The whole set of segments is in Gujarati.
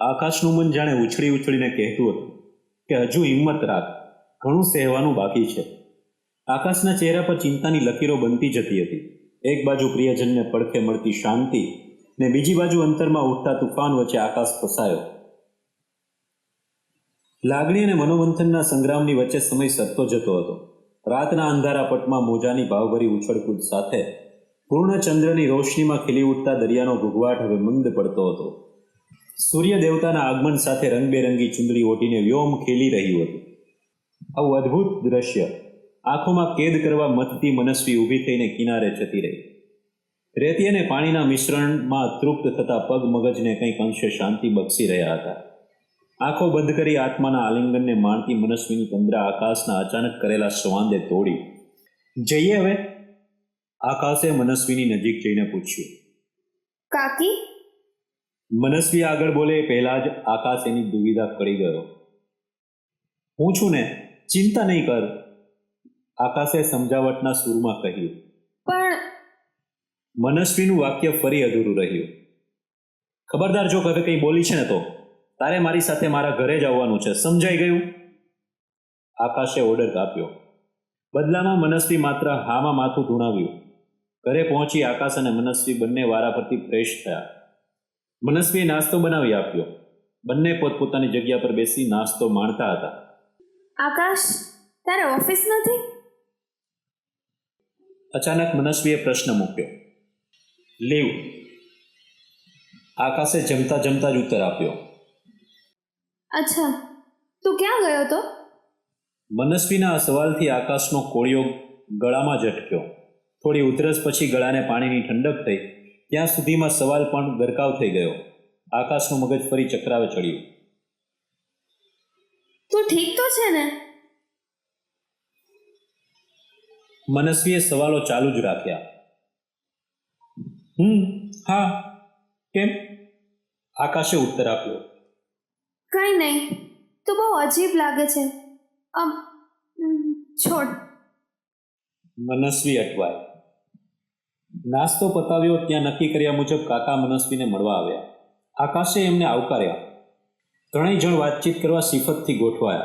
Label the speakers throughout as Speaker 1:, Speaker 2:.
Speaker 1: આકાશનું મન જાણે ઉછળી ઉછળીને કહેતું હતું કે હજુ હિંમત રાખ, ઘણું સહેવાનું બાકી છે. આકાશના ચહેરા પર ચિંતાની લકીરો બનતી જતી હતી. એક બાજુ પ્રિયજનને પડખે મળતી શાંતિ ને બીજી બાજુ અંતરમાં ઉઠતા તુફાન વચ્ચે આકાશ ફસાયો. લાગણી અને મનોમંથનના સંગ્રામની વચ્ચે સમય સરતો જતો હતો. રાતના અંધારા પટમાં મોજાની ભાવભરી ઉછળકૂદ સાથે પૂર્ણ ચંદ્રની રોશનીમાં ખીલી ઉઠતા દરિયાનો ઘૂઘવાટ હવે મંદ પડતો હતો. સૂર્ય દેવતાના આગમન સાથે રંગબેરંગી ચુંદડી ઓટીને વ્યોમ ખેલી રહ્યું હતું. આવું અદ્ભુત દ્રશ્ય આંખોમાં કેદ કરવા મથતી મનસ્વી ઊભી થઈને કિનારે જતી રહી. રેતી અને પાણીના મિશ્રણમાં તૃપ્ત થતા પગ મગજને કંઈક અંશે શાંતિ બક્ષી રહ્યા હતા. આંખો બંધ કરી આત્માના આલિંગનને માણતી મનસ્વીની તંદ્રા આકાશના અચાનક કરેલા સ્વાંદે તોડી. જઈએ હવે? આકાશે મનસ્વીની નજીક જઈને પૂછ્યું.
Speaker 2: કાકી
Speaker 1: મનસ્વી આગળ બોલે પહેલા જ આકાશ એની દુવિધા કરી ગયો. હું છું ને ચિંતા નહીં કર આકાશે સમજાવટના સૂરમાં કહ્યું.
Speaker 2: પણ
Speaker 1: મનસ્વીનું વાક્ય ફરી અધૂરું રહ્યું. ખબરદાર જો હવે કંઈ બોલી છે ને તો તારે મારી સાથે મારા ઘરે જ આવવાનું છે. સમજાઈ ગયું? આકાશે ઓર્ડર કાપ્યો. બદલામાં મનસ્વી માત્ર હામાં માથું ધૂણાવ્યું. ઘરે પહોંચી આકાશ અને મનસ્વી બંને વારા પરથી ફ્રેશ થયા. મનસ્વીએ નાસ્તો બનાવી આપ્યો. બંને પોતપોતાની જગ્યા પર બેસી નાસ્તો માણતા હતા.
Speaker 2: આકાશ તારે ઓફિસ નથી?
Speaker 1: અચાનક મનસ્વીએ પ્રશ્ન મૂક્યો. લીવ. આકાશે જમતા જમતા જ ઉત્તર આપ્યો.
Speaker 2: અચ્છા તું ક્યાં ગયો તો?
Speaker 1: મનસ્વીના સવાલથી આકાશનો કોળિયો ગળામાં ઝટક્યો થોડી ઉધરસ પછી ગળાને પાણીની ઠંડક થઈ ત્યાં સુધીમાં સવાલ પણ ગરકાવ થઈ ગયો. આકાશનું મગજ ફરી ચક્રાવે ચડ્યું.
Speaker 2: તું ઠીક તો છે ને?
Speaker 1: મનસ્વીએ સવાલો ચાલુ જ રાખ્યા. હમ હા કેમ? આકાશે ઉત્તર આપ્યો.
Speaker 2: કંઈ નહીં તો બહુ અજીબ લાગે છે. આમ છોડ.
Speaker 1: મનસ્વી અટવાય. નાસ્તો પતાવ્યો ત્યાં નક્કી કર્યા મુજબ કાકા મનસ્વીને મળવા આવ્યા. આકાશે એમને આવકાર્યા. ત્રણેય જણ વાતચીત કરવા સિફતથી ગોઠવાયા.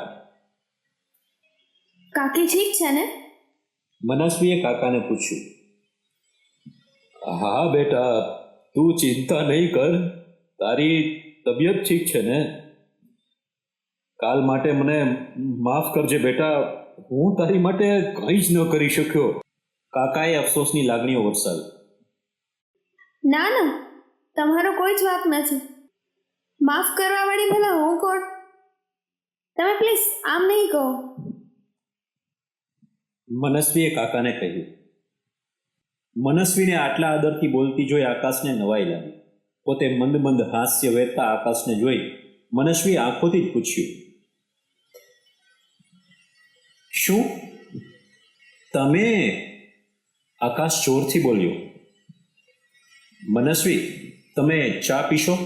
Speaker 2: કાકી ઠીક છે ને?
Speaker 1: મનસ્વીએ કાકાને પૂછ્યું. હા બેટા તું ચિંતા નહીં કર. તારી તબિયત ઠીક છે ને? કાલ માટે મને માફ કરજે બેટા. હું તારી માટે કંઈ જ ન કરી શક્યો. કાકાએ અફસોસની લાગણીઓ વરસાવી.
Speaker 2: ના ના તમારો કોઈ જ વાત નથી. માફ કરવા વાળી ભલા હું કોણ? તમે પ્લીઝ આમ નહીં કહો.
Speaker 1: મનસ્વીએ કાકાને કહ્યું. મનસ્વીને આટલા આદરથી બોલતી જોઈ આકાશને નવાઈ લાગી. પોતે મંદ મંદ હાસ્ય વહેતા આકાશને જોઈ મનસ્વી આંખોથી જ પૂછ્યું. શું? તમે આકાશ જોરથી બોલ્યો મનસ્વી તમે ચા પીશો?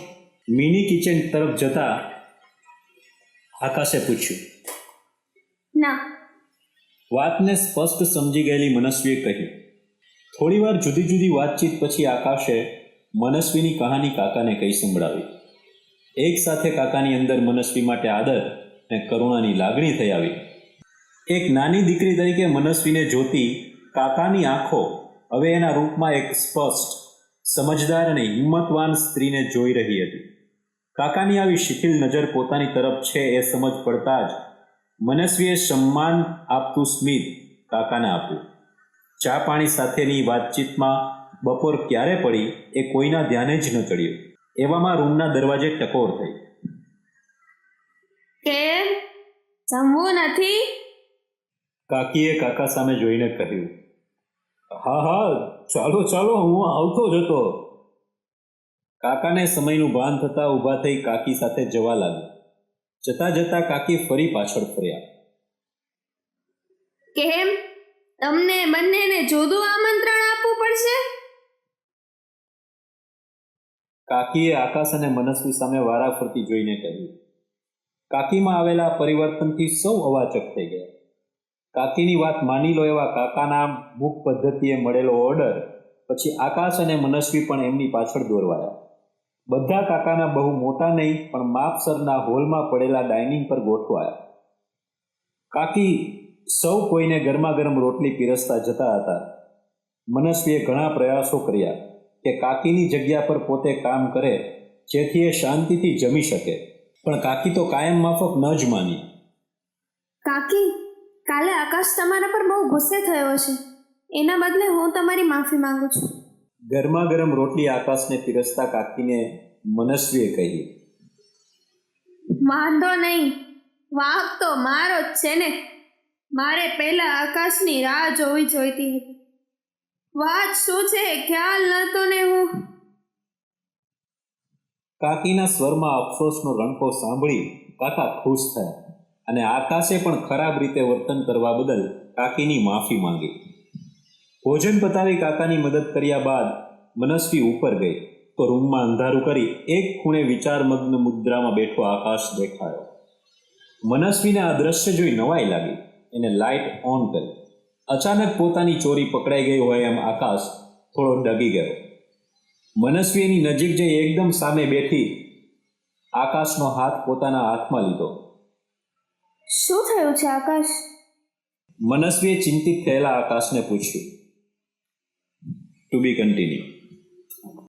Speaker 1: મિની કિચન તરફ જતા આકાશે પૂછ્યું
Speaker 2: ના.
Speaker 1: વાતને સ્પષ્ટ સમજી ગયેલી મનસ્વીએ કહ્યું થોડીવાર જુદી જુદી વાતચીત પછી આકાશે મનસ્વીની કહાની કાકાને કહી સંભળાવી. એક સાથે કાકાની અંદર મનસ્વી માટે આદર અને કરુણાની લાગણી થઈ આવી. એક નાની દીકરી તરીકે મનસ્વીને જોતી કાકાની આંખો હવે એના રૂપમાં એક સ્પષ્ટ સમજદાર અને હિંમતવાન સ્ત્રીને જોઈ રહી હતી. કાકાની આવી શિથિલ નજર પોતાની તરફ છે એ સમજ પડતા જ મનસ્વીએ સન્માન આપતું સ્મિત કાકાને આપ્યું. ચા પાણી સાથેની વાતચીતમાં બપોર ક્યારે પડી એ કોઈના ધ્યાને જ ન ચડ્યું. એવામાં રૂમના દરવાજે ટકોર થઈ.
Speaker 2: કેમ? જમવું નથી?
Speaker 1: કાકીએ કાકા સામે જોઈને કહ્યું હા હા ચાલો ચાલો હું આવતો જ હતો. કાકાને સમયનું ભાન થતાં ઊભા થઈ કાકી સાથે જવા લાગ્યા. જતા જતા કાકી ફરી પાછળ ફર્યા.
Speaker 2: કેમ? તમને બંનેને જુદું આમંત્રણ આપવું પડશે?
Speaker 1: કાકીએ આકાશ અને મનસ્વી સામે વારાફરતી જોઈને કહ્યું. કાકીમાં આવેલા પરિવર્તનથી સૌ અવાચક થઈ ગયા. કાકીની વાત માની લો એવા કાકાના મુખ પદ્ધતિએ મળેલો ઓર્ડર પછી આકાશ અને મનસ્વી પણ એમની પાછળ દોરવાયા. બધા કાકાના બહુ મોટા નહીં, પણ માપસરના હોલમાં પડેલા ડાઇનિંગ પર ગોઠવાયા. કાકી સૌ કોઈને ગરમા ગરમ રોટલી પીરસતા જતા હતા. મનસ્વીએ ઘણા પ્રયાસો કર્યા કે કાકીની જગ્યા પર પોતે કામ કરે, જેથી એ શાંતિથી જમી શકે. પણ કાકી તો કાયમ માફક ન જ માની.
Speaker 2: કાકી કાલે આકાશ તમારા પર બહુ ગુસ્સે થયો છે એના બદલે હું તમારી માફી માંગુ છું.
Speaker 1: ગરમા ગરમ રોટલી આકાશને પીરસતા કાકીને મનસ્વીએ કહ્યું
Speaker 2: વાંધો નહીં. વાંક તો મારો જ છે ને. મારે પહેલા આકાશની રાહ જોવી જોઈતી હતી. વાત શું છે? ખ્યાલ નતો ને હું.
Speaker 1: કાકીના સ્વરમાં અફસોસનો રણકો સાંભળી કાકા ખુશ થયા. અને આકાશે પણ ખરાબ રીતે વર્તન કરવા બદલ કાકીની માફી માંગી. ભોજન પતાવી કાકાની મદદ કર્યા બાદ મનસ્વી ઉપર ગઈ તો રૂમમાં અંધારું કરી એક ખૂણે વિચારમગ્ન મુદ્રામાં બેઠો આકાશ દેખાયો. મનસ્વીને આ દ્રશ્ય જોઈ નવાઈ લાગી. એને લાઇટ ઓન કરી. અચાનક પોતાની ચોરી પકડાઈ ગઈ હોય એમ આકાશ થોડો ડગી ગયો. મનસ્વીની નજીક જઈ એકદમ સામે બેઠી આકાશનો હાથ પોતાના હાથમાં લીધો.
Speaker 2: શું થયું છે આકાશ?
Speaker 1: મનસ્વીએ ચિંતિત થયેલા આકાશને પૂછ્યું. ટુ બી કન્ટિન્યુ